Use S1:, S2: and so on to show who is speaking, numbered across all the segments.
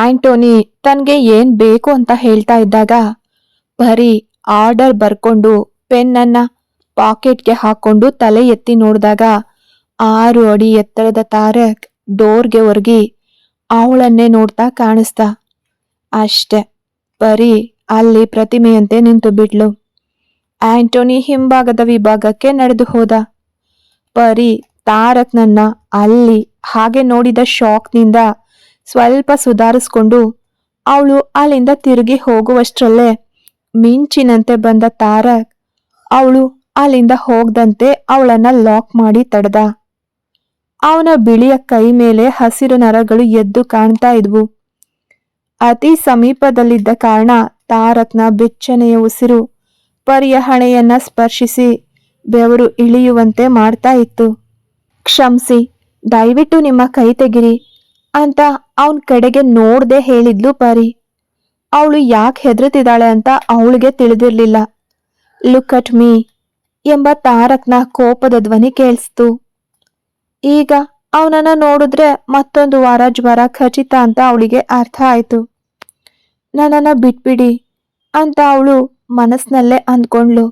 S1: ಆಂಟೋನಿ, ತನ್ಗೆ ಏನ್ ಬೇಕು ಅಂತ ಹೇಳ್ತಾ ಇದ್ದಾಗ, ಬರೀ ಆರ್ಡರ್ ಬರ್ಕೊಂಡು ಪೆನ್ನನ್ನ ಪಾಕೆಟ್ಗೆ ಹಾಕೊಂಡು ತಲೆ ಎತ್ತಿ ನೋಡಿದಾಗ, ಆರು ಅಡಿ ಎತ್ತರದ ತಾರಕ್ ಡೋರ್ಗೆ ಒರ್ಗಿ ಅವಳನ್ನೇ ನೋಡ್ತಾ ಕಾಣಿಸ್ತ. ಅಷ್ಟೆ, ಬರೀ ಅಲ್ಲಿ ಪ್ರತಿಮೆಯಂತೆ ನಿಂತು ಬಿಡ್ಲು ಆಂಟೋನಿ ಹಿಂಭಾಗದ ವಿಭಾಗಕ್ಕೆ ನಡೆದು ಹೋದ. ಪರಿ ತಾರಕ್ನನ್ನ ಅಲ್ಲಿ ಹಾಗೆ ನೋಡಿದ ಶಾಕ್ನಿಂದ ಸ್ವಲ್ಪ ಸುಧಾರಿಸ್ಕೊಂಡು ಅವಳು ಅಲ್ಲಿಂದ ತಿರುಗಿ ಹೋಗುವಷ್ಟರಲ್ಲೇ ಮಿಂಚಿನಂತೆ ಬಂದ ತಾರಕ್ ಅವಳು ಅಲ್ಲಿಂದ ಹೋಗದಂತೆ ಅವಳನ್ನ ಲಾಕ್ ಮಾಡಿ ತಡೆದ. ಅವನ ಬಿಳಿಯ ಕೈ ಮೇಲೆ ಹಸಿರು ನರಗಳು ಎದ್ದು ಕಾಣ್ತಾ ಇದ್ವು. ಅತಿ ಸಮೀಪದಲ್ಲಿದ್ದ ಕಾರಣ ತಾರಕ್ನ ಬೆಚ್ಚನೆಯ ಉಸಿರು ಪರಿಯ ಹಣೆಯನ್ನ ಸ್ಪರ್ಶಿಸಿ ಬೆವರು ಇಳಿಯುವಂತೆ ಮಾಡ್ತಾ ಇತ್ತು. ಕ್ಷಮಿಸಿ, ದಯವಿಟ್ಟು ನಿಮ್ಮ ಕೈ ತೆಗಿರಿ. ಅಂತ ಅವನ ಕಡೆಗೆ ನೋಡ್ದೆ ಹೇಳಿದ್ಲು ಪರಿ. ಅವಳು ಯಾಕೆ ಹೆದರುತ್ತಿದ್ದಾಳೆ ಅಂತ ಅವಳಿಗೆ ತಿಳಿದಿರ್ಲಿಲ್ಲ. ಲುಕ್ ಅಟ್ ಮೀ ಎಂಬ ತಾರಕ್ನ ಕೋಪದ ಧ್ವನಿ ಕೇಳಿಸ್ತು. ಈಗ ಅವನನ್ನ ನೋಡಿದ್ರೆ ಮತ್ತೊಂದು ವಾರ ಜ್ವರ ಖಚಿತ ಅಂತ ಅವಳಿಗೆ ಅರ್ಥ ಆಯ್ತು. ನನ್ನನ್ನ ಬಿಟ್ಬಿಡಿ ಅಂತ ಅವಳು ಮನಸ್ನಲ್ಲೇ ಅಂದ್ಕೊಂಡ್ಳು.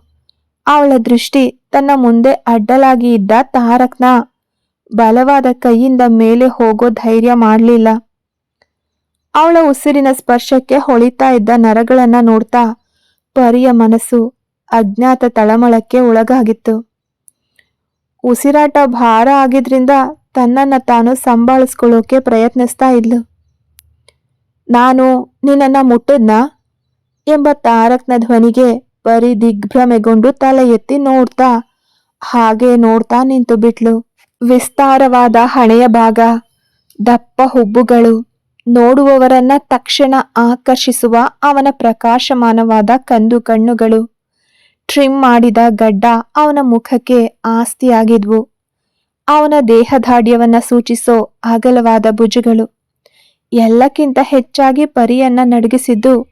S1: ಅವಳ ದೃಷ್ಟಿ ತನ್ನ ಮುಂದೆ ಅಡ್ಡಲಾಗಿ ಇದ್ದ ತಾರಕ್ನ ಬಲವಾದ ಕೈಯಿಂದ ಮೇಲೆ ಹೋಗೋ ಧೈರ್ಯ ಮಾಡಲಿಲ್ಲ. ಅವಳ ಉಸಿರಿನ ಸ್ಪರ್ಶಕ್ಕೆ ಹೊಳಿತಾ ಇದ್ದ ನರಗಳನ್ನ ನೋಡ್ತಾ ಪರಿಯ ಮನಸ್ಸು ಅಜ್ಞಾತ ತಳಮಳಕ್ಕೆ ಒಳಗಾಗಿತ್ತು. ಉಸಿರಾಟ ಭಾರ ಆಗಿದ್ರಿಂದ ತನ್ನನ್ನು ತಾನು ಸಂಭಾಳಿಸ್ಕೊಳ್ಳೋಕೆ ಪ್ರಯತ್ನಿಸ್ತಾ ಇದ್ಲು. ನಾನು ನಿನ್ನ ಮುಟ್ಟದ್ನ? ಎಂಬ ತಾರಕ್ನ ಧ್ವನಿಗೆ ಬರೀ ದಿಗ್ಭ್ರಮೆಗೊಂಡು ತಲೆ ಎತ್ತಿ ನೋಡ್ತಾ ಹಾಗೆ ನೋಡ್ತಾ ನಿಂತು ಬಿಟ್ಲು ವಿಸ್ತಾರವಾದ ಹಣೆಯ ಭಾಗ, ದಪ್ಪ ಹುಬ್ಬುಗಳು ನೋಡುವವರನ್ನ ತಕ್ಷಣ ಆಕರ್ಷಿಸುವ ಅವನ ಪ್ರಕಾಶಮಾನವಾದ ಕಂದು ಕಣ್ಣುಗಳು. ಟ್ರಿಮ್ ಮಾಡಿದ ಗಡ್ಡ ಅವನ ಮುಖಕ್ಕೆ ಆಸ್ತಿಯಾಗಿದ್ವು. ಅವನ ದೇಹದಾಢ್ಯವನ್ನ ಸೂಚಿಸೋ ಅಗಲವಾದ ಭುಜಗಳು. ಎಲ್ಲಕ್ಕಿಂತ ಹೆಚ್ಚಾಗಿ ಪರಿಯನ್ನ ನಡಗಿಸಿದ್ದು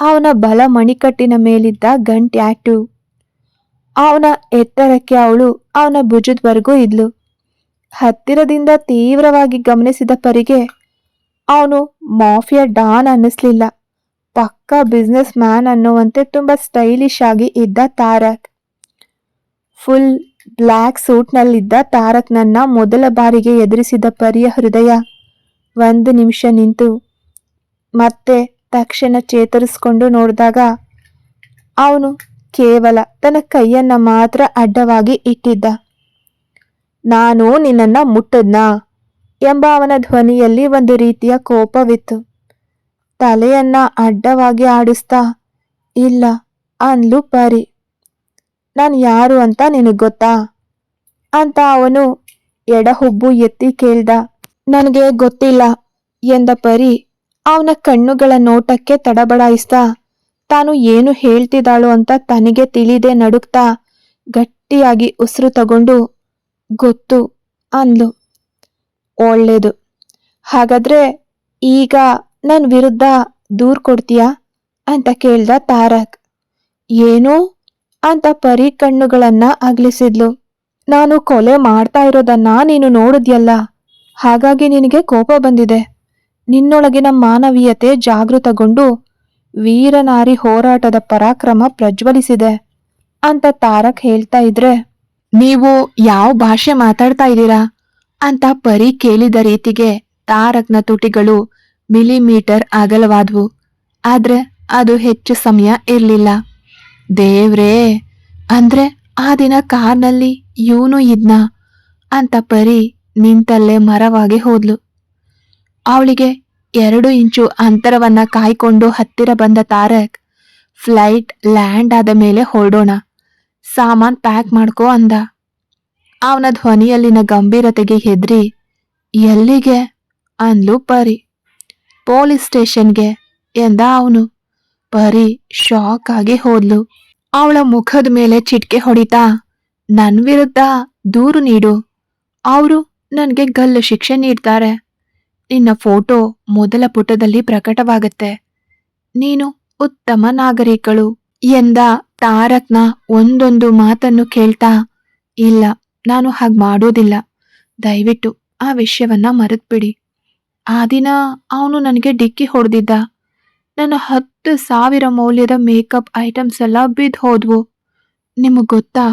S1: ಅವನ ಬಲ ಮಣಿಕಟ್ಟಿನ ಮೇಲಿದ್ದ ಗಂಟ್ಯಾಟು. ಅವನ ಎತ್ತರಕ್ಕೆ ಅವಳು ಅವನ ಭುಜದವರೆಗೂ ಇದ್ಲು. ಹತ್ತಿರದಿಂದ ತೀವ್ರವಾಗಿ ಗಮನಿಸಿದ ಪರಿಗೆ, ಅವನು ಮಾಫಿಯಾ ಡಾನ್ ಅನ್ನಿಸ್ಲಿಲ್ಲ. ಪಕ್ಕಾ ಬಿಸ್ನೆಸ್ ಮ್ಯಾನ್ ಅನ್ನುವಂತೆ ತುಂಬಾ ಸ್ಟೈಲಿಶ್ ಆಗಿ ಇದ್ದ ತಾರಕ್. ಫುಲ್ ಬ್ಲ್ಯಾಕ್ ಸೂಟ್ನಲ್ಲಿದ್ದ ತಾರಕ್ನನ್ನ ಮೊದಲ ಬಾರಿಗೆ ಎದುರಿಸಿದ ಪರಿಯ ಹೃದಯ ಒಂದು ನಿಮಿಷ ನಿಂತು ಮತ್ತೆ ತಕ್ಷಣ ಚೇತರಿಸ್ಕೊಂಡು ನೋಡಿದಾಗ, ಅವನು ಕೇವಲ ತನ್ನ ಕೈಯನ್ನ ಮಾತ್ರ ಅಡ್ಡವಾಗಿ ಇಟ್ಟಿದ್ದ. ನಾನು ನಿನ್ನನ್ನ ಮುಟ್ಟದ್ನ? ಎಂಬ ಅವನ ಧ್ವನಿಯಲ್ಲಿ ಒಂದು ರೀತಿಯ ಕೋಪವಿತ್ತು. ತಲೆಯನ್ನ ಅಡ್ಡವಾಗಿ ಆಡಿಸ್ತಾ, ಇಲ್ಲ ಅನ್ಲು ಪರಿ. ನಾನು ಯಾರು ಅಂತ ನಿನಗೆ ಗೊತ್ತಾ? ಅಂತ ಅವನು ಎಡಹುಬ್ಬು ಎತ್ತಿ ಕೇಳ್ದ. ನನಗೆ ಗೊತ್ತಿಲ್ಲ, ಎಂದ ಪರಿ ಅವನ ಕಣ್ಣುಗಳ ನೋಟಕ್ಕೆ ತಡಬಡಾಯಿಸ್ತಾ, ತಾನು ಏನು ಹೇಳ್ತಿದ್ದಾಳು ಅಂತ ತನಗೆ ತಿಳಿದೇ ನಡುಕ್ತಾ ಗಟ್ಟಿಯಾಗಿ ಉಸಿರು ತಗೊಂಡು ಗೊತ್ತು ಅಂದ್ಲು. ಒಳ್ಳೇದು. ಹಾಗಾದ್ರೆ ಈಗ ನನ್ನ ವಿರುದ್ಧ ದೂರ್ ಕೊಡ್ತೀಯಾ? ಅಂತ ಕೇಳ್ದ ತಾರಕ್. ಏನು? ಅಂತ ಪರಿ ಕಣ್ಣುಗಳನ್ನ ಅಗ್ಲಿಸಿದ್ಲು. ನಾನು ಕೊಲೆ ಮಾಡ್ತಾ ಇರೋದನ್ನ ನೀನು ನೋಡಿದ್ಯಲ್ಲ? ಹಾಗಾಗಿ ನಿನಗೆ ಕೋಪ ಬಂದಿದೆ. ನಿನ್ನೊಳಗಿನ ಮಾನವೀಯತೆ ಜಾಗೃತಗೊಂಡು ವೀರನಾರಿ ಹೋರಾಟದ ಪರಾಕ್ರಮ ಪ್ರಜ್ವಲಿಸಿದೆ ಅಂತ ತಾರಕ್ ಹೇಳ್ತಾ ಇದ್ರೆ ನೀವು ಯಾವ ಭಾಷೆ ಮಾತಾಡ್ತಾ ಇದ್ದೀರಾ? ಅಂತ ಪರಿ ಕೇಳಿದ ರೀತಿಗೆ ತಾರಕ್ನ ತುಟಿಗಳು ಮಿಲಿಮೀಟರ್ ಅಗಲವಾದ್ವು. ಆದ್ರೆ ಅದು ಹೆಚ್ಚು ಸಮಯ ಇರಲಿಲ್ಲ. ದೇವ್ರೇ, ಅಂದ್ರೆ ಆ ದಿನ ಕಾರ್ನಲ್ಲಿ ಇವನು ಇದ್ನ? ಅಂತ ಪರಿ ನಿಂತಲ್ಲೇ ಮರವಾಗಿ ಹೋದ್ಲು. ಅವಳಿಗೆ ಎರಡು ಇಂಚು ಅಂತರವನ್ನ ಕಾಯ್ಕೊಂಡು ಹತ್ತಿರ ಬಂದ ತಾರಕ್, ಫ್ಲೈಟ್ ಲ್ಯಾಂಡ್ ಆದ ಮೇಲೆ ಹೊರಡೋಣ. ಸಾಮಾನ್ ಪ್ಯಾಕ್ ಮಾಡ್ಕೋ ಅಂದ. ಅವನ ಧ್ವನಿಯಲ್ಲಿನ ಗಂಭೀರತೆಗೆ ಹೆದ್ರಿ, ಎಲ್ಲಿಗೆ? ಅಂದ್ಲು ಪರಿ. ಪೊಲೀಸ್ ಸ್ಟೇಷನ್ಗೆ, ಎಂದ ಅವನು. ಪರಿ ಶಾಕ್ ಆಗಿ ಹೋದ್ಲು. ಅವಳ ಮುಖದ ಮೇಲೆ ಚಿಟ್ಕೆ ಹೊಡಿತಾ, ನನ್ ವಿರುದ್ಧ ದೂರು ನೀಡು. ಅವರು ನನಗೆ ಗಲ್ಲು ಶಿಕ್ಷೆ ನೀಡ್ತಾರೆ. ನಿನ್ನ ಫೋಟೋ ಮೊದಲ ಪುಟದಲ್ಲಿ ಪ್ರಕಟವಾಗುತ್ತೆ. ನೀನು ಉತ್ತಮ ನಾಗರಿಕಳು. ಎಂದ ತಾರತ್ನ ಒಂದೊಂದು ಮಾತನ್ನು ಕೇಳ್ತಾ, ಇಲ್ಲ, ನಾನು ಹಾಗೆ ಮಾಡೋದಿಲ್ಲ. ದಯವಿಟ್ಟು ಆ ವಿಷಯವನ್ನ ಮರೆತ್ಬಿಡಿ. ಆ ದಿನ ಅವನು ನನಗೆ ಡಿಕ್ಕಿ ಹೊಡೆದಿದ್ದ. ನನ್ನ ಹತ್ತು ಸಾವಿರ ಮೌಲ್ಯದ ಮೇಕಪ್ ಐಟಮ್ಸ್ ಎಲ್ಲ ಬಿದ್ದು ಹೋದ್ವು. ನಿಮಗೆ ಗೊತ್ತಾ?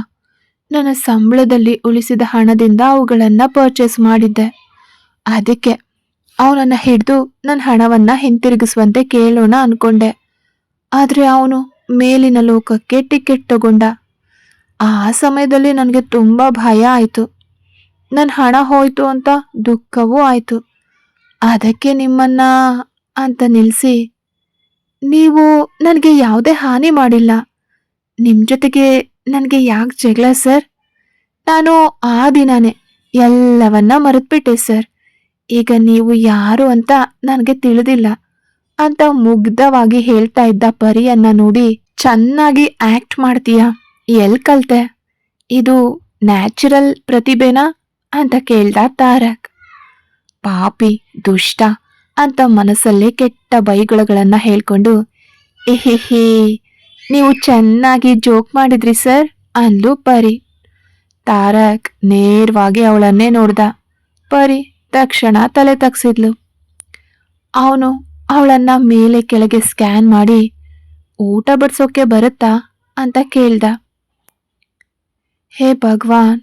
S1: ನನ್ನ ಸಂಬಳದಲ್ಲಿ ಉಳಿಸಿದ ಹಣದಿಂದ ಅವುಗಳನ್ನು ಪರ್ಚೇಸ್ ಮಾಡಿದ್ದೆ. ಅದಕ್ಕೆ ಅವನನ್ನು ಹಿಡಿದು ನನ್ನ ಹಣವನ್ನು ಹಿಂತಿರುಗಿಸುವಂತೆ ಕೇಳೋಣ ಅಂದ್ಕೊಂಡೆ ಆದರೆ ಅವನು ಮೇಲಿನ ಲೋಕಕ್ಕೆ ಟಿಕೆಟ್ ತಗೊಂಡ. ಆ ಸಮಯದಲ್ಲಿ ನನಗೆ ತುಂಬ ಭಯ ಆಯಿತು. ನನ್ನ ಹಣ ಹೋಯ್ತು ಅಂತ ದುಃಖವೂ ಆಯಿತು. ಅದಕ್ಕೆ ನಿಮ್ಮನ್ನ ಅಂತ ನಿಲ್ಲಿಸಿ ನೀವು ನನಗೆ ಯಾವುದೇ ಹಾನಿ ಮಾಡಿಲ್ಲ. ನಿಮ್ಮ ಜೊತೆಗೆ ನನಗೆ ಯಾಕೆ ಜಗಳ ಸರ್? ನಾನು ಆ ದಿನನೇ ಎಲ್ಲವನ್ನ ಮರೆತುಬಿಟ್ಟೆ ಸರ್. ಈಗ ನೀವು ಯಾರು ಅಂತ ನನಗೆ ತಿಳಿದಿಲ್ಲ. ಅಂತ ಮುಗ್ಧವಾಗಿ ಹೇಳ್ತಾ ಇದ್ದ ಪರಿಯನ್ನ ನೋಡಿ ಚೆನ್ನಾಗಿ ಆಕ್ಟ್ ಮಾಡ್ತೀಯ? ಎಲ್ ಕಲ್ತೆ? ಇದು ನ್ಯಾಚುರಲ್ ಪ್ರತಿಭೆನಾ? ಅಂತ ಕೇಳ್ದ ತಾರಕ್. ಪಾಪಿ, ದುಷ್ಟ ಅಂತ ಮನಸ್ಸಲ್ಲೇ ಕೆಟ್ಟ ಬೈಗುಳಗಳನ್ನ ಹೇಳ್ಕೊಂಡು, ಎಹೆಹೇ, ನೀವು ಚೆನ್ನಾಗಿ ಜೋಕ್ ಮಾಡಿದ್ರಿ ಸರ್, ಅಂದ್ಲು ಪರಿ. ತಾರಕ್ ನೇರವಾಗಿ ಅವಳನ್ನೇ ನೋಡ್ದ. ಪರಿ ತಕ್ಷಣ ತಲೆ ತಗ್ಸಿದ್ಲು. ಅವನು ಅವಳನ್ನ ಮೇಲೆ ಕೆಳಗೆ ಸ್ಕ್ಯಾನ್ ಮಾಡಿ, ಊಟ ಬಡಿಸೋಕೆ ಬರುತ್ತಾ ಅಂತ ಕೇಳ್ದ. ಹೇ ಭಗವಾನ್,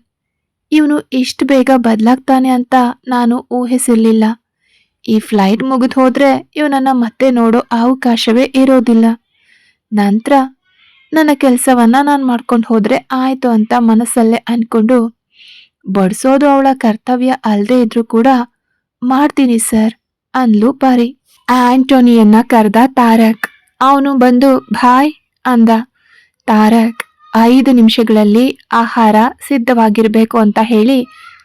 S1: ಇವನು ಇಷ್ಟು ಬೇಗ ಬದಲಾಗ್ತಾನೆ ಅಂತ ನಾನು ಊಹಿಸಿರ್ಲಿಲ್ಲ. ಈ ಫ್ಲೈಟ್ ಮುಗಿದು ಹೋದ್ರೆ ಇವನನ್ನ ಮತ್ತೆ ನೋಡೋ ಅವಕಾಶವೇ ಇರೋದಿಲ್ಲ. ನಂತರ ನನ್ನ ಕೆಲಸವನ್ನ ನಾನು ಮಾಡ್ಕೊಂಡು ಹೋದ್ರೆ ಆಯ್ತು ಅಂತ ಮನಸ್ಸಲ್ಲೇ ಅನ್ಕೊಂಡು, ಬಡಿಸೋದು ಅವಳ ಕರ್ತವ್ಯ ಅಲ್ಲದೆ ಇದ್ರೂ ಕೂಡ ಮಾಡ್ತೀನಿ ಸರ್, ಅಂದ್ಲು ಪಾರಿ. ಆಂಟೋನಿಯನ್ನ ಕರೆದ ತಾರಕ್. ಅವನು ಬಂದು ಭಾಯ್ ಅಂದ. ತಾರಕ್ ಐದು ನಿಮಿಷಗಳಲ್ಲಿ ಆಹಾರ ಸಿದ್ಧವಾಗಿರಬೇಕು ಅಂತ ಹೇಳಿ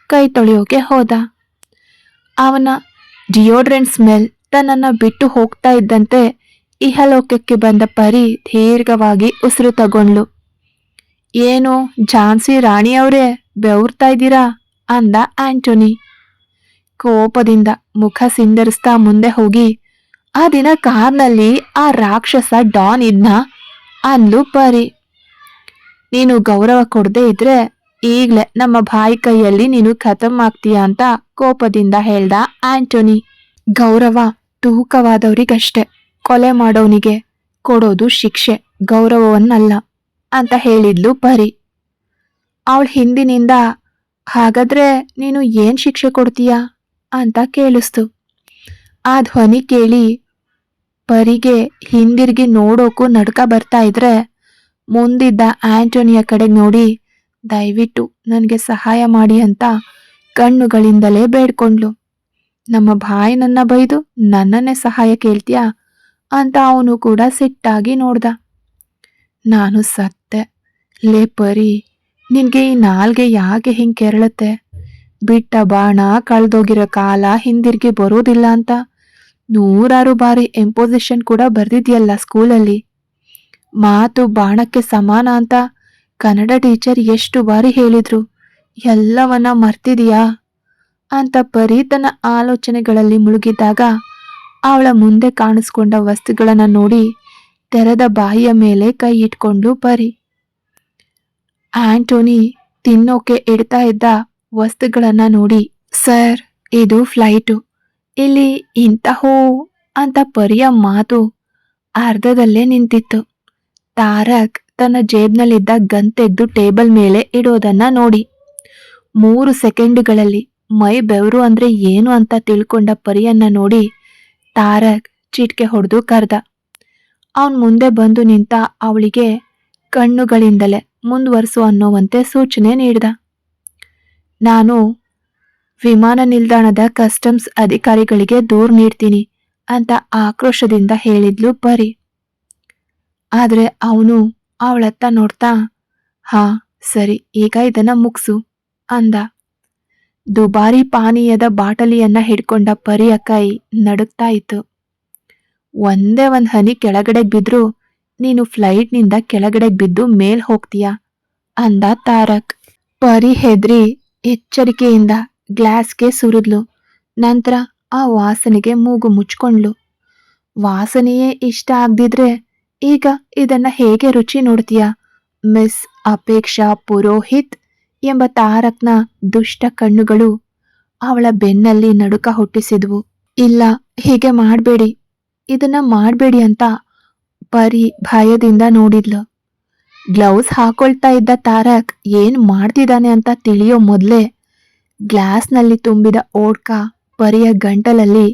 S1: ಕೈ ತೊಳೆಯೋಕೆ ಹೋದ. ಅವನ ಡಿಯೋಡ್ರೆಂಟ್ ಸ್ಮೆಲ್ ತನ್ನನ್ನು ಬಿಟ್ಟು ಹೋಗ್ತಾ ಇದ್ದಂತೆ ಇಹಲೋಕಕ್ಕೆ ಬಂದ ಪರಿ ದೀರ್ಘವಾಗಿ ಉಸಿರು ತಗೊಂಡ್ಲು ಏನು ಝಾನ್ಸಿ ರಾಣಿಯವರೇ ಬೆವರ್ತಾ ಇದ್ದೀರಾ? ಅಂದ ಆಂಟೋನಿ. ಕೋಪದಿಂದ ಮುಖ ಸಿಂಡರಿಸ್ತಾ ಮುಂದೆ ಹೋಗಿ ಆ ದಿನ ಕಾರ್ನಲ್ಲಿ ಆ ರಾಕ್ಷಸ ಡಾನ್ ಇದ್ನ ಅಂದ್ಲು ಪರಿ. ನೀನು ಗೌರವ ಕೊಡದೇ ಇದ್ರೆ ಈಗ್ಲೇ ನಮ್ಮ ಬಾಯಿ ಕೈಯಲ್ಲಿ ನೀನು ಖತಮ್ ಆಗ್ತೀಯ ಅಂತ ಕೋಪದಿಂದ ಹೇಳ್ದ ಆಂಟೋನಿ. ಗೌರವ ತೂಕವಾದವರಿಗಷ್ಟೆ, ಕೊಲೆ ಮಾಡೋನಿಗೆ ಕೊಡೋದು ಶಿಕ್ಷೆ, ಗೌರವವನ್ನಲ್ಲ ಅಂತ ಹೇಳಿದ್ಲು ಪರಿ. ಅವಳ ಹಿಂದಿನಿಂದ, ಹಾಗಾದ್ರೆ ನೀನು ಏನ್ ಶಿಕ್ಷೆ ಕೊಡ್ತೀಯಾ? ಅಂತ ಕೇಳಿಸ್ತು. ಆ ಧ್ವನಿ ಕೇಳಿ ಪರಿಗೆ ಹಿಂದಿರುಗಿ ನೋಡೋಕು ನಡ್ಕ ಬರ್ತಾ ಇದ್ರೆ ಮುಂದಿದ್ದ ಆಂಟೋನಿಯ ಕಡೆ ನೋಡಿ, ದಯವಿಟ್ಟು ನನಗೆ ಸಹಾಯ ಮಾಡಿ ಅಂತ ಕಣ್ಣುಗಳಿಂದಲೇ ಬೇಡ್ಕೊಂಡ್ಲು. ನಮ್ಮ ಬಾಯಿ ನನ್ನ ಬೈದು ನನ್ನನ್ನೇ ಸಹಾಯ ಕೇಳ್ತೀಯಾ? ಅಂತ ಅವನು ಕೂಡ ಸಿಟ್ಟಾಗಿ ನೋಡ್ದ. ನಾನು ಸತ್ತೆ, ಲೇ ಪರಿ, ನಿನಗೆ ಈ ನಾಲ್ಗೆ ಯಾಕೆ ಹಿಂಗೆ ಕೆರಳುತ್ತೆ? ಬಿಟ್ಟ ಬಾಣ ಕಳ್ದೋಗಿರೋ ಕಾಲ ಹಿಂದಿರುಗಿ ಬರೋದಿಲ್ಲ ಅಂತ. ನೂರಾರು ಬಾರಿ ಎಂಪೋಸಿಷನ್ ಕೂಡ ಬರೆದಿದೆಯಲ್ಲ ಸ್ಕೂಲಲ್ಲಿ ಮಾತು ಬಾಣಕ್ಕೆ ಸಮಾನ ಅಂತ ಕನ್ನಡ ಟೀಚರ್ ಎಷ್ಟು ಬಾರಿ ಹೇಳಿದ್ರು. ಎಲ್ಲವನ್ನ ಮರ್ತಿದೀಯಾ? ಅಂತ ಪರಿ ಆಲೋಚನೆಗಳಲ್ಲಿ ಮುಳುಗಿದ್ದಾಗ ಅವಳ ಮುಂದೆ ಕಾಣಿಸ್ಕೊಂಡ ವಸ್ತುಗಳನ್ನ ನೋಡಿ ತೆರೆದ ಬಾಯಿಯ ಮೇಲೆ ಕೈ ಇಟ್ಕೊಂಡು ಪರಿ. ಆಂಟೋನಿ ತಿನ್ನೋಕೆ ಇಡ್ತಾ ಇದ್ದ ವಸ್ತುಗಳನ್ನ ನೋಡಿ, ಸರ್, ಇದು ಫ್ಲೈಟು ಇಲ್ಲಿ ಇಂತಹೋ ಅಂತ ಪರಿಯ ಮಾತು ಅರ್ಧದಲ್ಲೇ ನಿಂತಿತ್ತು. ತಾರಕ್ ತನ್ನ ಜೇಬ್ನಲ್ಲಿದ್ದ ಗನ್ ತೆಗೆದು ಟೇಬಲ್ ಮೇಲೆ ಇಡೋದನ್ನ ನೋಡಿ. ಮೂರು ಸೆಕೆಂಡುಗಳಲ್ಲಿ ಮೈ ಬೆವರು ಅಂದ್ರೆ ಏನು ಅಂತ ತಿಳ್ಕೊಂಡ ಪರಿಯನ್ನ ನೋಡಿ ತಾರಕ್ ಚಿಟ್ಕೆ ಹೊಡೆದು ಕರ್ದ. ಅವನ್ ಮುಂದೆ ಬಂದು ನಿಂತ ಅವಳಿಗೆ ಕಣ್ಣುಗಳಿಂದಲೇ ಮುಂದುವರಿಸು ಅನ್ನೋವಂತೆ ಸೂಚನೆ ನೀಡ್ದ. ನಾನು ವಿಮಾನ ನಿಲ್ದಾಣದ ಕಸ್ಟಮ್ಸ್ ಅಧಿಕಾರಿಗಳಿಗೆ ದೂರು ನೀಡ್ತೀನಿ ಅಂತ ಆಕ್ರೋಶದಿಂದ ಹೇಳಿದ್ಲು ಪರಿ. ಆದರೆ ಅವನು ಅವಳತ್ತ ನೋಡ್ತಾ, ಹಾ, ಸರಿ, ಈಗ ಇದನ್ನ ಮುಗಿಸು, ಅಂದ. ದುಬಾರಿ ಪಾನೀಯದ ಬಾಟಲಿಯನ್ನ ಹಿಡ್ಕೊಂಡ ಪರಿ ಕೈ ನಡುಕ್ತಾ ಇತ್ತು. ಒಂದೇ ಒಂದು ಹನಿ ಕೆಳಗಡೆ ಬಿದ್ರು ನೀನು ಫ್ಲೈಟ್ನಿಂದ ಕೆಳಗಡೆ ಬಿದ್ದು ಮೇಲ್ ಹೋಗ್ತೀಯ? ಅಂದ ತಾರಕ್. ಪರಿ ಹೆದ್ರಿ ಎಚ್ಚರಿಕೆಯಿಂದ ಗ್ಲಾಸ್ಗೆ ಸುರಿದ್ಲು. ನಂತರ ಆ ವಾಸನೆಗೆ ಮೂಗು ಮುಚ್ಕೊಂಡ್ಲು. ವಾಸನೆಯೇ ಇಷ್ಟ ಆಗ್ದಿದ್ರೆ ಈಗ ಇದನ್ನ ಹೇಗೆ ರುಚಿ ನೋಡ್ತೀಯ? ಮಿಸ್ ಅಪೇಕ್ಷಾ ಪುರೋಹಿತ್ ಎಂಬ ತಾರಕ್ನ ದುಷ್ಟ ಕಣ್ಣುಗಳು ಅವಳ ಬೆನ್ನಲ್ಲಿ ನಡುಕ ಹುಟ್ಟಿಸಿದ್ವು. ಇಲ್ಲ, ಹೀಗೆ ಮಾಡಬೇಡಿ. ಇದನ್ನ ಮಾಡಬೇಡಿ ಅಂತ ಪರಿ ಭಯದಿಂದ ನೋಡಿದ್ಲು. ಗ್ಲೌಸ್ ಹಾಕೊಳ್ತಾ ಇದ್ದ ತಾರಕ್ ಏನ್ ಮಾಡ್ತಿದ್ದಾನೆ ಅಂತ ತಿಳಿಯೋ ಮೊದ್ಲೇ ಗ್ಲಾಸ್ನಲ್ಲಿ ತುಂಬಿದ ಓಡ್ಕ ಪರಿಯ ಗಂಟಲಲ್ಲಿ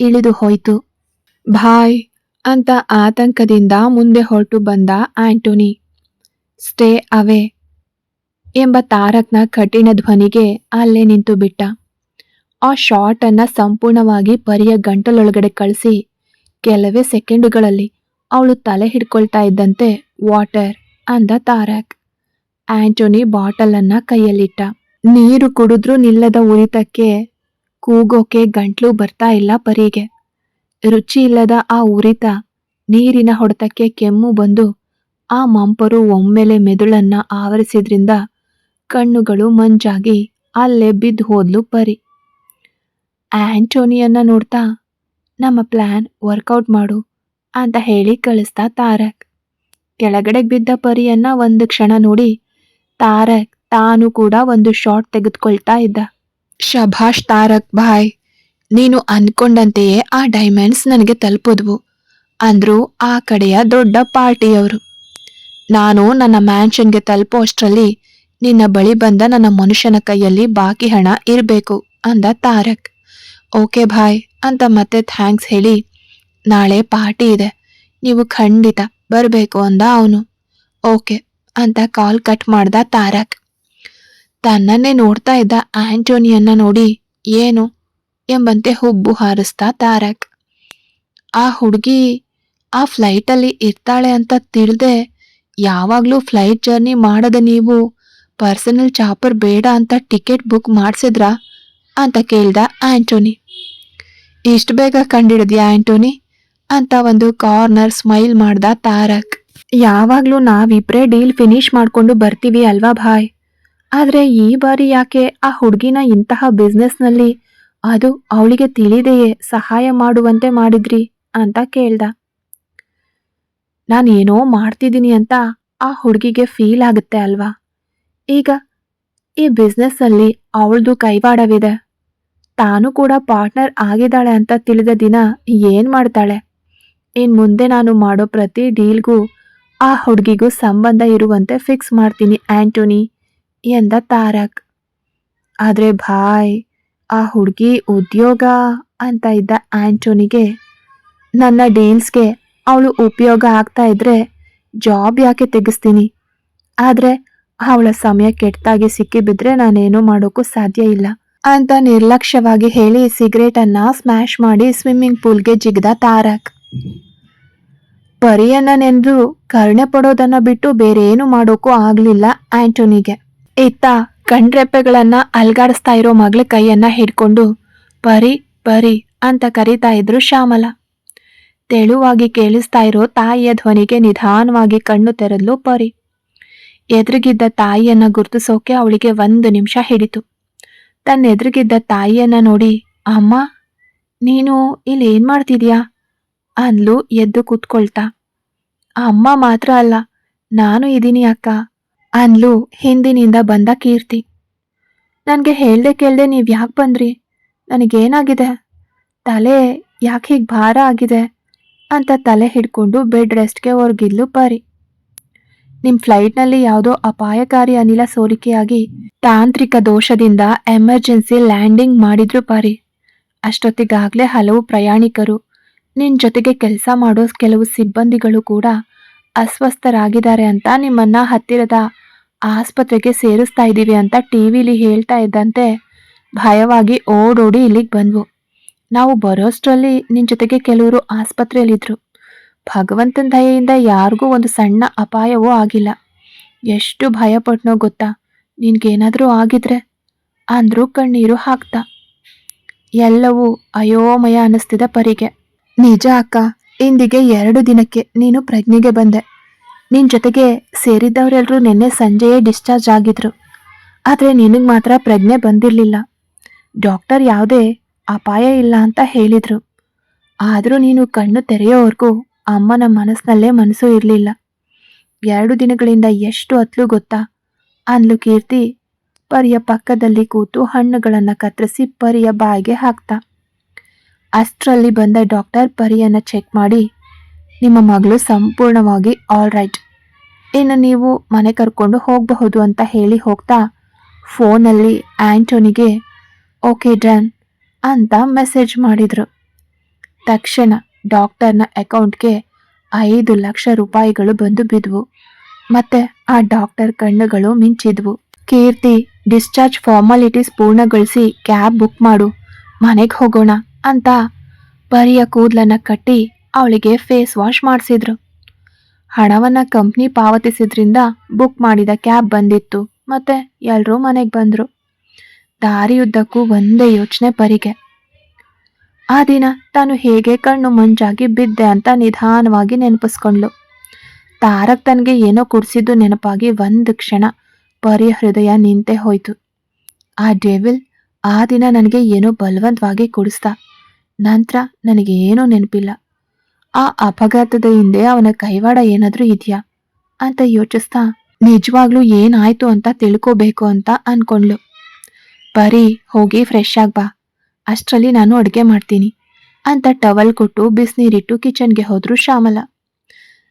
S1: ಇಳಿದು ಹೋಯಿತು. ಭಾಯ್ ಅಂತ ಆತಂಕದಿಂದ ಮುಂದೆ ಹೊರಟು ಬಂದ ಆಂಟೋನಿ. ಸ್ಟೇ ಅವೇ ಎಂಬ ತಾರಕ್ನ ಕಠಿಣ ಧ್ವನಿಗೆ ಅಲ್ಲೇ ನಿಂತು ಬಿಟ್ಟ. ಆ ಶಾಟ್ ಅನ್ನ ಸಂಪೂರ್ಣವಾಗಿ ಪರಿಯ ಗಂಟಲೊಳಗಡೆ ಕಳಿಸಿ. ಕೆಲವೇ ಸೆಕೆಂಡುಗಳಲ್ಲಿ ಅವಳು ತಲೆ ಹಿಡ್ಕೊಳ್ತಾ ಇದ್ದಂತೆ ವಾಟರ್ ಅಂದ ತಾರಕ್. ಆಂಟೋನಿ ಬಾಟಲನ್ನು ಕೈಯಲ್ಲಿಟ್ಟ. ನೀರು ಕುಡಿದ್ರು ನಿಲ್ಲದ ಉರಿತಕ್ಕೆ ಕೂಗೋಕೆ ಗಂಟ್ಲು ಬರ್ತಾ ಇಲ್ಲ ಪರಿಗೆ. ರುಚಿ ಇಲ್ಲದ ಆ ಉರಿತ ನೀರಿನ ಹೊಡೆತಕ್ಕೆ ಕೆಮ್ಮು ಬಂದು ಆ ಮಂಪರು ಒಮ್ಮೆಲೆ ಮೆದುಳನ್ನ ಆವರಿಸಿದ್ರಿಂದ ಕಣ್ಣುಗಳು ಮಂಜಾಗಿ ಅಲ್ಲೇ ಬಿದ್ದು ಹೋದ್ಲು ಪರಿ. ಆಂಟೋನಿಯನ್ನ ನೋಡ್ತಾ, ನಮ್ಮ ಪ್ಲಾನ್ ವರ್ಕೌಟ್ ಮಾಡು ಅಂತ ಹೇಳಿ ಕಳಿಸ್ತಾ ತಾರಕ್. ಕೆಳಗಡೆ ಬಿದ್ದ ಪರಿಯನ್ನ ಒಂದು ಕ್ಷಣ ನೋಡಿ ತಾರಕ್ ತಾನು ಕೂಡ ಒಂದು ಶಾಟ್ ತೆಗೆದುಕೊಳ್ತಾ ಇದ್ದ. ಶಭಾಷ್ ತಾರಕ್ ಭಾಯ್, ನೀನು ಅನ್ಕೊಂಡಂತೆಯೇ ಆ ಡೈಮಂಡ್ಸ್ ನನಗೆ ತಲುಪಿದ್ವು, ಅಂದ್ರು ಆ ಕಡೆಯ ದೊಡ್ಡ ಪಾರ್ಟಿಯವರು. ನಾನು ನನ್ನ ಮ್ಯಾನ್ಷನ್ಗೆ ತಲುಪೋ ಅಷ್ಟರಲ್ಲಿ ನಿನ್ನ ಬಳಿ ಬಂದ ನನ್ನ ಮನುಷ್ಯನ ಕೈಯಲ್ಲಿ ಬಾಕಿ ಹಣ ಇರಬೇಕು, ಅಂದ ತಾರಕ್. ಓಕೆ ಭಾಯ್, ಅಂತ ಮತ್ತೆ ಥ್ಯಾಂಕ್ಸ್ ಹೇಳಿ, ನಾಳೆ ಪಾರ್ಟಿ ಇದೆ, ನೀವು ಖಂಡಿತ ಬರಬೇಕು, ಅಂದ ಅವನು. ಓಕೆ, ಅಂತ ಕಾಲ್ ಕಟ್ ಮಾಡ್ದ ತಾರಕ್. ತನ್ನನ್ನೇ ನೋಡ್ತಾ ಇದ್ದ ಆಂಟೋನಿಯನ್ನ ನೋಡಿ, ಏನು? ಎಂಬಂತೆ ಹುಬ್ಬು ಹಾರಿಸ್ತಾ ತಾರಕ್. ಆ ಹುಡುಗಿ ಆ ಫ್ಲೈಟಲ್ಲಿ ಇರ್ತಾಳೆ ಅಂತ ತಿಳಿದೆ, ಯಾವಾಗಲೂ ಫ್ಲೈಟ್ ಜರ್ನಿ ಮಾಡದ ನೀವು? ಪರ್ಸನಲ್ ಚಾಪರ್ ಬೇಡ ಅಂತ ಟಿಕೆಟ್ ಬುಕ್ ಮಾಡಿಸಿದ್ರಾ? ಅಂತ ಕೇಳ್ದ ಆಂಟೋನಿ. ಇಷ್ಟು ಬೇಗ ಕಂಡಿಡಿದ್ಯಾ ಆಂಟೋನಿ? ಅಂತ ಒಂದು ಕಾರ್ನರ್ ಸ್ಮೈಲ್ ಮಾಡ್ದ ತಾರಕ್. ಯಾವಾಗ್ಲೂ ನಾವಿಬ್ರೇ ಡೀಲ್ ಫಿನಿಶ್ ಮಾಡ್ಕೊಂಡು ಬರ್ತೀವಿ ಅಲ್ವಾ ಭಾಯ್? ಆದ್ರೆ ಈ ಬಾರಿ ಯಾಕೆ ಆ ಹುಡುಗಿನ ಇಂತಹ ಬಿಸ್ನೆಸ್ನಲ್ಲಿ ಅದು ಅವಳಿಗೆ ತಿಳಿದೆಯೇ ಸಹಾಯ ಮಾಡುವಂತೆ ಮಾಡಿದ್ರಿ ಅಂತ ಕೇಳ್ದ. ನಾನು ಏನೋ ಮಾಡ್ತಿದ್ದೀನಿ ಅಂತ ಆ ಹುಡುಗಿಗೆ ಫೀಲ್ ಆಗುತ್ತೆ ಅಲ್ವಾ? ಈಗ ಈ ಬಿಸ್ನೆಸ್ಸಲ್ಲಿ ಅವಳದು ಕೈವಾಡವಿದೆ. ತಾನು ಕೂಡ ಪಾರ್ಟ್ನರ್ ಆಗಿದ್ದಾಳೆ ಅಂತ ತಿಳಿದ ದಿನ ಏನು ಮಾಡ್ತಾಳೆ? ಇನ್ನು ಮುಂದೆ ನಾನು ಮಾಡೋ ಪ್ರತಿ ಡೀಲ್ಗೂ ಆ ಹುಡುಗಿಗೂ ಸಂಬಂಧ ಇರುವಂತೆ ಫಿಕ್ಸ್ ಮಾಡ್ತೀನಿ ಆಂಟೋನಿ. ಎಂದ ತಾರಕ್, ಆದ್ರೆ ಭಾಯ್, ಆ ಹುಡುಗಿ ಉದ್ಯೋಗ ಅಂತ ಇದ್ದ ಆಂಟೋನಿಗೆ, ನನ್ನ ಡೀಲ್ಸ್ಗೆ ಅವಳು ಉಪಯೋಗ ಆಗ್ತಾ ಇದ್ರೆ ಜಾಬ್ ಯಾಕೆ ತೆಗೆಸ್ತೀನಿ? ಆದ್ರೆ ಅವಳ ಸಮಯ ಕೆಟ್ಟಾಗಿ ಸಿಕ್ಕಿಬಿದ್ರೆ ನಾನೇನು ಮಾಡೋಕ್ಕೂ ಸಾಧ್ಯ ಇಲ್ಲ ಅಂತ ನಿರ್ಲಕ್ಷ್ಯವಾಗಿ ಹೇಳಿ ಸಿಗರೇಟ್ ಅನ್ನ ಸ್ಮ್ಯಾಶ್ ಮಾಡಿ ಸ್ವಿಮ್ಮಿಂಗ್ ಪೂಲ್ಗೆ ಜಿಗ್ದ ತಾರಕ್. ಪರಿಯನ್ನ ನೆಂದು ಕರುಣೆ ಪಡೋದನ್ನ ಬಿಟ್ಟು ಬೇರೆ ಏನು ಮಾಡೋಕ್ಕೂ ಆಗಲಿಲ್ಲ ಆಂಟೋನಿಗೆ. ಇತ್ತ ಕಣ್ರೆಪ್ಪೆಗಳನ್ನ ಅಲ್ಗಾಡಿಸ್ತಾ ಇರೋ ಮಗಳ ಕೈಯನ್ನ ಹಿಡ್ಕೊಂಡು ಪರಿ ಪರಿ ಅಂತ ಕರೀತಾ ಇದ್ರು ಶ್ಯಾಮಲ. ತೆಳುವಾಗಿ ಕೇಳಿಸ್ತಾ ಇರೋ ತಾಯಿಯ ಧ್ವನಿಗೆ ನಿಧಾನವಾಗಿ ಕಣ್ಣು ತೆರೆದ್ಲು ಪರಿ. ಎದುರಿಗಿದ್ದ ತಾಯಿಯನ್ನ ಗುರುತಿಸೋಕೆ ಅವಳಿಗೆ ಒಂದು ನಿಮಿಷ ಹಿಡಿತು. ತನ್ನ ಎದುರಿಗಿದ್ದ ತಾಯಿಯನ್ನ ನೋಡಿ, ಅಮ್ಮ, ನೀನು ಇಲ್ಲಿ ಏನ್ ಮಾಡ್ತಿದ್ಯಾ? ಅಂದ್ಲು ಎದ್ದು ಕೂತ್ಕೊಳ್ತಾ. ಅಮ್ಮ ಮಾತ್ರ ಅಲ್ಲ, ನಾನು ಇದ್ದೀನಿ ಅಕ್ಕ. ಅಂದ್ಲು ಹಿಂದಿನಿಂದ ಬಂದ ಕೀರ್ತಿ. ನನಗೆ ಹೇಳ್ದೆ ಕೇಳ್ದೆ ನೀವು ಯಾಕೆ ಬಂದ್ರಿ? ನನಗೇನಾಗಿದೆ? ತಲೆ ಯಾಕೆ ಹೀಗೆ ಭಾರ ಆಗಿದೆ? ಅಂತ ತಲೆ ಹಿಡ್ಕೊಂಡು ಬೆಡ್ ರೆಸ್ಟ್ಗೆ ಹೊರಗಿದ್ಲು ಪರಿ. ನಿಮ್ಮ ಫ್ಲೈಟ್ನಲ್ಲಿ ಯಾವುದೋ ಅಪಾಯಕಾರಿ ಅನಿಲ ಸೋರಿಕೆಯಾಗಿ ತಾಂತ್ರಿಕ ದೋಷದಿಂದ ಎಮರ್ಜೆನ್ಸಿ ಲ್ಯಾಂಡಿಂಗ್ ಮಾಡಿದ್ರು ಪರಿ. ಅಷ್ಟೊತ್ತಿಗಾಗಲೇ ಹಲವು ಪ್ರಯಾಣಿಕರು ನಿನ್ನ ಜೊತೆಗೆ ಕೆಲಸ ಮಾಡೋ ಕೆಲವು ಸಿಬ್ಬಂದಿಗಳು ಕೂಡ ಅಸ್ವಸ್ಥರಾಗಿದ್ದಾರೆ ಅಂತ ನಿಮ್ಮನ್ನ ಹತ್ತಿರದ ಆಸ್ಪತ್ರೆಗೆ ಸೇರಿಸ್ತಾ ಇದ್ದೀವಿ ಅಂತ ಟಿ ವಿಲಿ ಹೇಳ್ತಾ ಇದ್ದಂತೆ ಭಯವಾಗಿ ಓಡೋಡಿ ಇಲ್ಲಿಗೆ ಬಂದ್ವು. ನಾವು ಬರೋಷ್ಟರಲ್ಲಿ ನಿನ್ನ ಜೊತೆಗೆ ಕೆಲವರು ಆಸ್ಪತ್ರೆಯಲ್ಲಿದ್ದರು ಭಗವಂತನ ದಯೆಯಿಂದ ಯಾರಿಗೂ ಒಂದು ಸಣ್ಣ ಅಪಾಯವೂ ಆಗಿಲ್ಲ. ಎಷ್ಟು ಭಯಪಟ್ನೋ ಗೊತ್ತಾ? ನಿನಗೇನಾದರೂ ಆಗಿದ್ರೆ? ಅಂದರೂ ಕಣ್ಣೀರು ಹಾಕ್ತಾ. ಎಲ್ಲವೂ ಅಯೋಮಯ ಅನ್ನಿಸ್ತಿದೆ ಪರಿಗೆ. ನಿಜ ಅಕ್ಕ. ಇಂದಿಗೆ ಎರಡು ದಿನಕ್ಕೆ ನೀನು ಪ್ರಜ್ಞೆಗೆ ಬಂದೆ. ನಿನ್ ಜೊತೆಗೆ ಸೇರಿದ್ದವರೆಲ್ಲರೂ ನಿನ್ನೆ ಸಂಜೆಯೇ ಡಿಸ್ಚಾರ್ಜ್ ಆಗಿದ್ರು. ಆದರೆ ನಿನಗೆ ಮಾತ್ರ ಪ್ರಜ್ಞೆ ಬಂದಿರಲಿಲ್ಲ. ಡಾಕ್ಟರ್ ಯಾವುದೇ ಅಪಾಯ ಇಲ್ಲ ಅಂತ ಹೇಳಿದ್ರು. ಆದರೂ ನೀನು ಕಣ್ಣು ತೆರೆಯೋವರೆಗೂ ಅಮ್ಮನ ಮನಸ್ಸಿನಲ್ಲೇ ಮನಸ್ಸು ಇರಲಿಲ್ಲ. ಎರಡು ದಿನಗಳಿಂದ ಎಷ್ಟು ಅತ್ಲು ಗೊತ್ತಾ? ಅಂದ್ಲು ಕೀರ್ತಿ. ಪರಿಯ ಪಕ್ಕದಲ್ಲಿ ಕೂತು ಹಣ್ಣುಗಳನ್ನು ಕತ್ತರಿಸಿ ಪರಿಯ ಬಾಯಿಗೆ ಹಾಕ್ತಾ. ಅಷ್ಟರಲ್ಲಿ ಬಂದ ಡಾಕ್ಟರ್ ಪರಿಯನ್ನು ಚೆಕ್ ಮಾಡಿ, ನಿಮ್ಮ ಮಗಳು ಸಂಪೂರ್ಣವಾಗಿ ಆಲ್ ರೈಟ್. ಇನ್ನು ನೀವು ಮನೆ ಕರ್ಕೊಂಡು ಹೋಗಬಹುದು ಅಂತ ಹೇಳಿ ಹೋಗ್ತಾ, ಫೋನಲ್ಲಿ ಆ್ಯಂಟೋನಿಗೆ ಓಕೆ ಡನ್ ಅಂತ ಮೆಸೇಜ್ ಮಾಡಿದರು. ತಕ್ಷಣ ಡಾಕ್ಟರ್ನ ಅಕೌಂಟ್ಗೆ ಐದು ಲಕ್ಷ ರೂಪಾಯಿಗಳು ಬಂದು ಬಿದ್ವು. ಮತ್ತೆ ಆ ಡಾಕ್ಟರ್ ಕಣ್ಣುಗಳು ಮಿಂಚಿದ್ವು. ಕೀರ್ತಿ, ಡಿಸ್ಚಾರ್ಜ್ ಫಾರ್ಮಾಲಿಟೀಸ್ ಪೂರ್ಣಗೊಳಿಸಿ ಕ್ಯಾಬ್ ಬುಕ್ ಮಾಡು, ಮನೆಗೆ ಹೋಗೋಣ. ಅಂತ ಪರಿಯ ಕೂದಲನ್ನ ಕಟ್ಟಿ ಅವಳಿಗೆ ಫೇಸ್ ವಾಶ್ ಮಾಡಿಸಿದ್ರು. ಹಣವನ್ನು ಕಂಪ್ನಿ ಪಾವತಿಸಿದ್ರಿಂದ ಬುಕ್ ಮಾಡಿದ ಕ್ಯಾಬ್ ಬಂದಿತ್ತು ಮತ್ತೆ ಎಲ್ಲರೂ ಮನೆಗೆ ಬಂದರು. ದಾರಿಯುದ್ದಕ್ಕೂ ಒಂದೇ ಯೋಚನೆ ಪರಿಗೆ ಆ ದಿನ ತಾನು ಹೇಗೆ ಕಣ್ಣು ಮಂಜಾಗಿ ಬಿದ್ದೆ ಅಂತ ನಿಧಾನವಾಗಿ ನೆನಪಿಸ್ಕೊಂಡ್ಲು. ತಾರಕ್ ತನಗೆ ಏನೋ ಕುಡಿಸಿದ್ದು ನೆನಪಾಗಿ ಒಂದು ಕ್ಷಣ ಪರಿ ಹೃದಯ ನಿಂತೆ ಹೋಯ್ತು. ಆ ಡೇವಿಲ್ ಆ ದಿನ ನನಗೆ ಏನೋ ಬಲವಂತವಾಗಿ ಕುಡಿಸ್ದ ನಂತರ ನನಗೆ ಏನೂ ನೆನಪಿಲ್ಲ. ಆ ಅಪಘಾತದ ಹಿಂದೆ ಅವನ ಕೈವಾಡ ಏನಾದರೂ ಇದೆಯಾ? ಅಂತ ಯೋಚಿಸ್ತಾ, ನಿಜವಾಗ್ಲೂ ಏನಾಯ್ತು ಅಂತ ತಿಳ್ಕೋಬೇಕು ಅಂತ ಅನ್ಕೊಂಡ್ಳು ಪರಿ ಹೋಗಿ ಫ್ರೆಶ್ ಆಗ್ಬಾ ಅಷ್ಟರಲ್ಲಿ ನಾನು ಅಡುಗೆ ಮಾಡ್ತೀನಿ ಅಂತ ಟವಲ್ ಕೊಟ್ಟು ಬಿಸಿನೀರಿಟ್ಟು ಕಿಚನ್ಗೆ ಹೋದ್ರು ಶ್ಯಾಮಲ.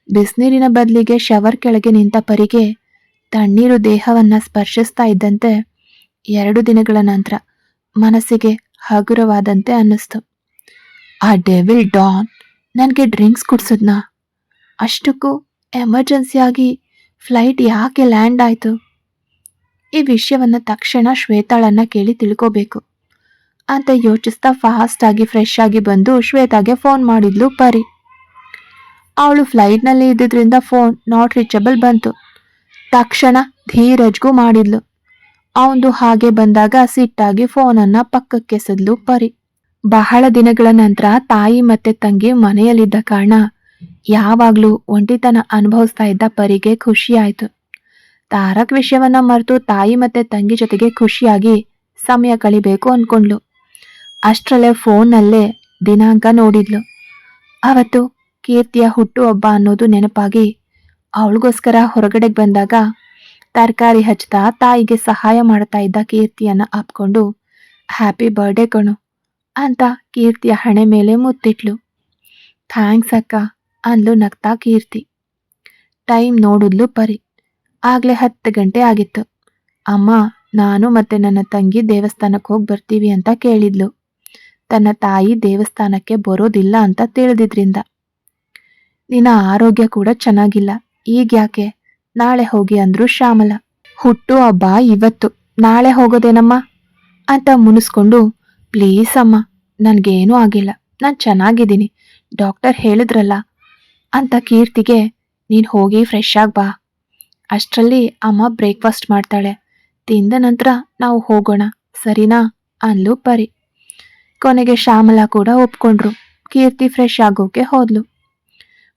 S1: ಬಿಸಿನೀರಿನ ಬದಲಿಗೆ ಶವರ್ ಕೆಳಗೆ ನಿಂತ ಪರಿಗೆ ತಣ್ಣೀರು ದೇಹವನ್ನ ಸ್ಪರ್ಶಿಸ್ತಾ ಇದ್ದಂತೆ ಎರಡು ದಿನಗಳ ನಂತರ ಮನಸ್ಸಿಗೆ ಹಗುರವಾದಂತೆ ಅನ್ನಿಸ್ತು. ಆ ಡೆವಿಲ್ ಡಾನ್ ನನಗೆ ಡ್ರಿಂಕ್ಸ್ ಕುಡ್ಸದ್ನ. ಅಷ್ಟಕ್ಕೂ ಎಮರ್ಜೆನ್ಸಿಯಾಗಿ ಫ್ಲೈಟ್ ಯಾಕೆ ಲ್ಯಾಂಡ್ ಆಯಿತು? ಈ ವಿಷಯವನ್ನು ತಕ್ಷಣ ಶ್ವೇತಾಳನ್ನು ಕೇಳಿ ತಿಳ್ಕೋಬೇಕು. ಅಂತ ಯೋಚಿಸ್ತಾ ಫಾಸ್ಟಾಗಿ ಫ್ರೆಶ್ ಆಗಿ ಬಂದು ಶ್ವೇತಾಗೆ ಫೋನ್ ಮಾಡಿದ್ಲು ಪರಿ. ಅವಳು ಫ್ಲೈಟ್ನಲ್ಲಿ ಇದ್ದಿದ್ರಿಂದ ಫೋನ್ ನಾಟ್ ರೀಚಬಲ್ ಬಂತು. ತಕ್ಷಣ ಧೀರಜ್ಗೂ ಮಾಡಿದ್ಲು. ಅವನು ಹಾಗೆ ಬಂದಾಗ ಸಿಟ್ಟಾಗಿ ಫೋನನ್ನು ಪಕ್ಕಕ್ಕೆಸೆದ್ಲು ಪರಿ. ಬಹಳ ದಿನಗಳ ನಂತರ ತಾಯಿ ಮತ್ತೆ ತಂಗಿ ಮನೆಯಲ್ಲಿದ್ದ ಕಾರಣ ಯಾವಾಗ್ಲೂ ಒಂಟಿತನ ಅನುಭವಿಸ್ತಾ ಇದ್ದ ಪರಿಗೆ ಖುಷಿ ತಾರಕ್ ವಿಷಯವನ್ನ ಮರೆತು ತಾಯಿ ಮತ್ತೆ ತಂಗಿ ಜೊತೆಗೆ ಖುಷಿಯಾಗಿ ಸಮಯ ಕಳಿಬೇಕು ಅನ್ಕೊಂಡ್ಲು. ಅಷ್ಟರಲ್ಲೇ ಫೋನ್ನಲ್ಲೇ ದಿನಾಂಕ ನೋಡಿದ್ಲು. ಅವತ್ತು ಕೀರ್ತಿಯ ಹುಟ್ಟುಹಬ್ಬ ಅನ್ನೋದು ನೆನಪಾಗಿ ಅವಳಿಗೋಸ್ಕರ ಹೊರಗಡೆಗೆ ಬಂದಾಗ ತರಕಾರಿ ಹಚ್ತಾ ತಾಯಿಗೆ ಸಹಾಯ ಮಾಡ್ತಾ ಇದ್ದ ಕೀರ್ತಿಯನ್ನ ಅಪ್ಕೊಂಡು ಹ್ಯಾಪಿ ಬರ್ಡೇ ಕಣು. ಅಂತ ಕೀರ್ತಿಯ ಹಣೆ ಮೇಲೆ ಮುತ್ತಿಟ್ಲು. ಥ್ಯಾಂಕ್ಸ್ ಅಕ್ಕ, ಅಂದ್ಲು ನಗ್ತಾ ಕೀರ್ತಿ. ಟೈಮ್ ನೋಡಿದ್ಲು ಪರಿ. ಆಗ್ಲೇ ಹತ್ತು ಗಂಟೆ ಆಗಿತ್ತು. ಅಮ್ಮ, ನಾನು ಮತ್ತೆ ನನ್ನ ತಂಗಿ ದೇವಸ್ಥಾನಕ್ಕೆ ಹೋಗಿ ಬರ್ತೀವಿ ಅಂತ ಕೇಳಿದ್ಲು. ತನ್ನ ತಾಯಿ ದೇವಸ್ಥಾನಕ್ಕೆ ಬರೋದಿಲ್ಲ ಅಂತ ತಿಳಿದಿದ್ರಿಂದ. ನಿನ್ನ ಆರೋಗ್ಯ ಕೂಡ ಚೆನ್ನಾಗಿಲ್ಲ. ಈಗ ಯಾಕೆ? ನಾಳೆ ಹೋಗಿ ಅಂದ್ರು ಶ್ಯಾಮಲ. ಹುಟ್ಟು ಹಬ್ಬ ಇವತ್ತು. ನಾಳೆ ಹೋಗೋದೇನಮ್ಮ? ಅಂತ ಮುನಿಸ್ಕೊಂಡು ಪ್ಲೀಸ್ ಅಮ್ಮ, ನನಗೇನೂ ಆಗಿಲ್ಲ. ನಾನು ಚೆನ್ನಾಗಿದ್ದೀನಿ. ಡಾಕ್ಟರ್ ಹೇಳಿದ್ರಲ್ಲ, ಅಂತ ಕೀರ್ತಿಗೆ, ನೀನು ಹೋಗಿ ಫ್ರೆಶ್ ಆಗಿ ಬಾ. ಅಷ್ಟರಲ್ಲಿ ಅಮ್ಮ ಬ್ರೇಕ್ಫಾಸ್ಟ್ ಮಾಡ್ತಾಳೆ. ತಿಂದ ನಂತರ ನಾವು ಹೋಗೋಣ. ಸರಿನಾ? ಅನ್ಲು ಪರಿ. ಕೊನೆಗೆ ಶ್ಯಾಮಲ ಕೂಡ ಒಪ್ಕೊಂಡ್ರು. ಕೀರ್ತಿ ಫ್ರೆಶ್ ಆಗೋಕೆ ಹೋದ್ಲು.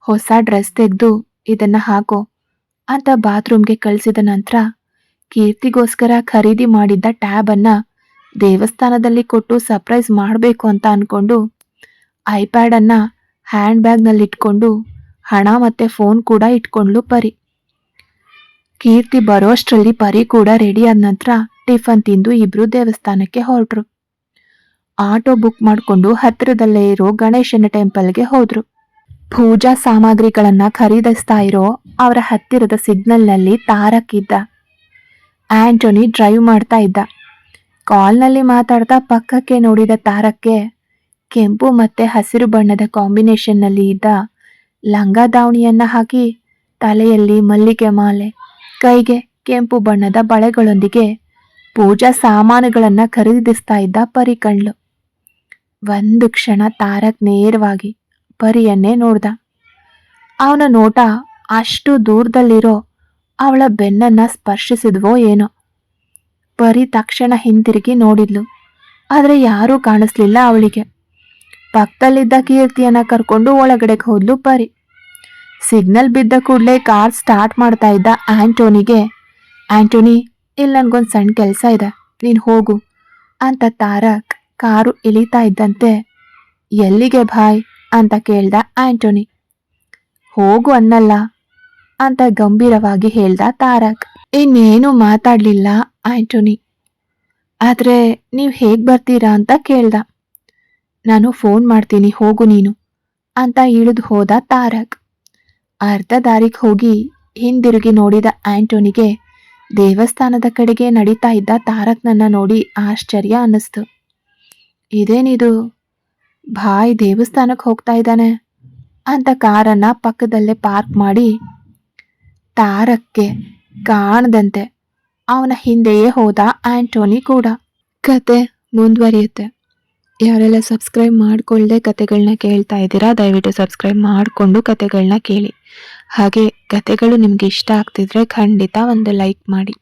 S1: ಹೊಸ ಡ್ರೆಸ್ ತೆಗೆದು, ಇದನ್ನ ಹಾಕೋ, ಅಂತ ಬಾತ್ರೂಮ್ಗೆ ಕಳಿಸಿದ ನಂತರ, ಕೀರ್ತಿಗೋಸ್ಕರ ಖರೀದಿ ಮಾಡಿದ್ದ ಟ್ಯಾಬನ್ನ ದೇವಸ್ಥಾನದಲ್ಲಿ ಕೊಟ್ಟು ಸರ್ಪ್ರೈಸ್ ಮಾಡಬೇಕು ಅಂತ ಅಂದ್ಕೊಂಡು ಐಪ್ಯಾಡನ್ನು ಹ್ಯಾಂಡ್ ಬ್ಯಾಗ್ನಲ್ಲಿ ಇಟ್ಕೊಂಡು ಹಣ ಮತ್ತೆ ಫೋನ್ ಕೂಡ ಇಟ್ಕೊಂಡ್ಲು ಪರಿ. ಕೀರ್ತಿ ಬರೋಷ್ಟರಲ್ಲಿ ಪರಿ ಕೂಡ ರೆಡಿ ಆದ ನಂತರ ಟಿಫನ್ ತಿಂದು ಇಬ್ರು ದೇವಸ್ಥಾನಕ್ಕೆ ಹೊರಟ್ರು. ಆಟೋ ಬುಕ್ ಮಾಡಿಕೊಂಡು ಹತ್ತಿರದಲ್ಲೇ ಇರೋ ಗಣೇಶನ ಟೆಂಪಲ್ಗೆ ಹೋದ್ರು. ಪೂಜಾ ಸಾಮಗ್ರಿಗಳನ್ನ ಖರೀದಿಸ್ತಾ ಇರೋ ಅವರ ಹತ್ತಿರದ ಸಿಗ್ನಲ್ನಲ್ಲಿ ತಾರಕ್ ಇದ್ದ. ಆಂಟೋನಿ ಡ್ರೈವ್ ಮಾಡ್ತಾ ಇದ್ದ. ಕಾಲ್ನಲ್ಲಿ ಮಾತಾಡ್ತಾ ಪಕ್ಕಕ್ಕೆ ನೋಡಿದ ತಾರಕ್ಕೆ ಕೆಂಪು ಮತ್ತೆ ಹಸಿರು ಬಣ್ಣದ ಕಾಂಬಿನೇಷನ್ನಲ್ಲಿ ಇದ್ದ ಲಂಗ ದಾವಣಿಯನ್ನ ಹಾಕಿ ತಲೆಯಲ್ಲಿ ಮಲ್ಲಿಗೆ ಮಾಲೆ, ಕೈಗೆ ಕೆಂಪು ಬಣ್ಣದ ಬಳೆಗಳೊಂದಿಗೆ ಪೂಜಾ ಸಾಮಾನುಗಳನ್ನ ಖರೀದಿಸ್ತಾ ಇದ್ದ ಪರಿ ಕಣ್ಲು ಒಂದು ಕ್ಷಣ ತಾರಕ್ ನೇರವಾಗಿ ಪರಿಯನ್ನೇ ನೋಡ್ದ. ಅವನ ನೋಟ ಅಷ್ಟು ದೂರದಲ್ಲಿರೋ ಅವಳ ಬೆನ್ನನ್ನ ಸ್ಪರ್ಶಿಸಿದ್ವೋ ಏನೋ. ಪರಿ ತಕ್ಷಣ ಹಿಂತಿರುಗಿ ನೋಡಿದ್ಲು. ಆದರೆ ಯಾರೂ ಕಾಣಿಸ್ಲಿಲ್ಲ ಅವಳಿಗೆ. ಪಕ್ಕದಲ್ಲಿದ್ದ ಕೀರ್ತಿಯನ್ನ ಕರ್ಕೊಂಡು ಒಳಗಡೆಗೆ ಹೋದ್ಲು ಪರಿ. ಸಿಗ್ನಲ್ ಬಿದ್ದ ಕೂಡಲೇ ಕಾರ್ ಸ್ಟಾರ್ಟ್ ಮಾಡ್ತಾ ಇದ್ದ ಆಂಟೋನಿಗೆ. ಆಂಟೋನಿ ಇಲ್ಲಿ ನನ್ಗೊಂದು ಸಣ್ಣ ಕೆಲಸ ಇದೆ. ನೀನು ಹೋಗು ಅಂತ ತಾರಕ್ ಕಾರು ಇಳಿತಾ ಇದ್ದಂತೆ. ಎಲ್ಲಿಗೆ ಭಾಯ್? ಅಂತ ಕೇಳ್ದ ಆಂಟೋನಿ. ಹೋಗು ಅನ್ನಲ್ಲ ಅಂತ ಗಂಭೀರವಾಗಿ ಹೇಳ್ದ ತಾರಕ್. ಇನ್ನೇನು ಮಾತಾಡ್ಲಿಲ್ಲ ಆಂಟೋನಿ. ಆದರೆ ನೀವು ಹೇಗೆ ಬರ್ತೀರಾ ಅಂತ ಕೇಳ್ದ. ನಾನು ಫೋನ್ ಮಾಡ್ತೀನಿ, ಹೋಗು ನೀನು ಅಂತ ಇಳಿದು ಹೋದ ತಾರಕ್. ಅರ್ಧ ದಾರಿಗೆ ಹೋಗಿ ಹಿಂದಿರುಗಿ ನೋಡಿದ ಆಂಟೋನಿಗೆ ದೇವಸ್ಥಾನದ ಕಡೆಗೆ ನಡೀತಾ ಇದ್ದ ತಾರಕ್ನನ್ನ ನೋಡಿ ಆಶ್ಚರ್ಯ ಅನ್ನಿಸ್ತು. ಇದೇನಿದು? ಬಾಯ್ ದೇವಸ್ಥಾನಕ್ಕೆ ಹೋಗ್ತಾ ಇದ್ದಾನೆ ಅಂತ ಕಾರನ್ನ ಪಕ್ಕದಲ್ಲೇ ಪಾರ್ಕ್ ಮಾಡಿ ತಾರಕ್ಕೆ ಕಾಣದಂತೆ. ಅವನ ಹಿಂದೆಯೇ ಹೋದ ಆಂಟೋನಿ ಕೂಡ. ಕತೆ ಮುಂದುವರಿಯುತ್ತೆ. ಯಾರೆಲ್ಲ ಸಬ್ಸ್ಕ್ರೈಬ್ ಮಾಡಿಕೊಳ್ಳದೆ ಕತೆಗಳನ್ನ ಕೇಳ್ತಾ ಇದ್ದೀರಾ, ದಯವಿಟ್ಟು ಸಬ್ಸ್ಕ್ರೈಬ್ ಮಾಡಿಕೊಂಡು ಕತೆಗಳನ್ನ ಕೇಳಿ. ಹಾಗೆ ಕತೆಗಳು ನಿಮ್ಗೆ ಇಷ್ಟ ಆಗ್ತಿದ್ರೆ ಖಂಡಿತ ಒಂದು ಲೈಕ್ ಮಾಡಿ.